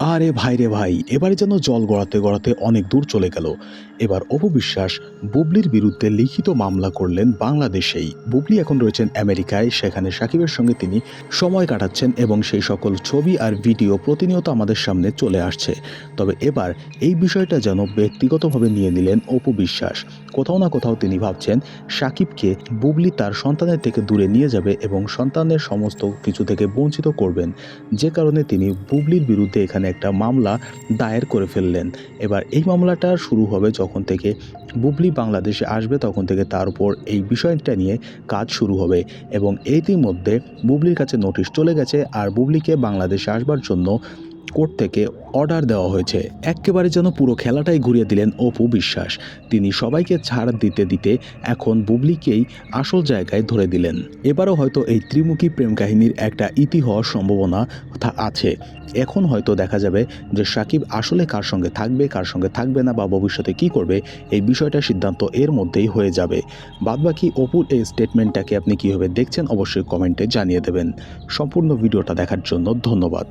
আরে ভাই রে ভাই, এবারে যেন জল গড়াতে গড়াতে অনেক দূর চলে গেল। এবার অপু বিশ্বাস বুবলির বিরুদ্ধে লিখিত মামলা করলেন বাংলাদেশেই। বুবলি এখন রয়েছেন আমেরিকায়, সেখানে সাকিবের সঙ্গে তিনি সময় কাটাচ্ছেন এবং সেই সকল ছবি আর ভিডিও প্রতিনিয়ত আমাদের সামনে চলে আসছে। তবে এবার এই বিষয়টা যেন ব্যক্তিগতভাবে নিয়ে নিলেন অপু বিশ্বাস। কোথাও না কোথাও তিনি ভাবছেন, সাকিবকে বুবলি তার সন্তানের থেকে দূরে নিয়ে যাবে এবং সন্তানের সমস্ত কিছু থেকে বঞ্চিত করবেন। যে কারণে তিনি বুবলির বিরুদ্ধে এখানে একটা মামলা দায়ের করে ফেললেন। এবার এই মামলাটা শুরু হবে যখন থেকে বুবলি বাংলাদেশে আসবে তখন থেকে তার উপর এই বিষয়টা নিয়ে কাজ শুরু হবে এবং ইতিমধ্যে বুবলির কাছে নোটিশ চলে গেছে আর বুবলিকে বাংলাদেশে আসবার জন্য কোর্ট থেকে অর্ডার দেওয়া হয়েছে। একেবারে যেন পুরো খেলাটাই ঘুরিয়ে দিলেন অপু বিশ্বাস। তিনি সবাইকে ছাড় দিতে দিতে এখন বুবলিকেই আসল জায়গায় ধরে দিলেন। এবারও হয়তো এই ত্রিমুখী প্রেম কাহিনীর একটা ইতি হওয়ার সম্ভাবনা আছে। এখন হয়তো দেখা যাবে যে সাকিব আসলে কার সঙ্গে থাকবে, কার সঙ্গে থাকবে না বা ভবিষ্যতে কি করবে, এই বিষয়টা সিদ্ধান্ত এর মধ্যেই হয়ে যাবে। বাদবাকি অপুর এই স্টেটমেন্টটাকে আপনি কীভাবে দেখছেন অবশ্যই কমেন্টে জানিয়ে দেবেন। সম্পূর্ণ ভিডিওটা দেখার জন্য ধন্যবাদ।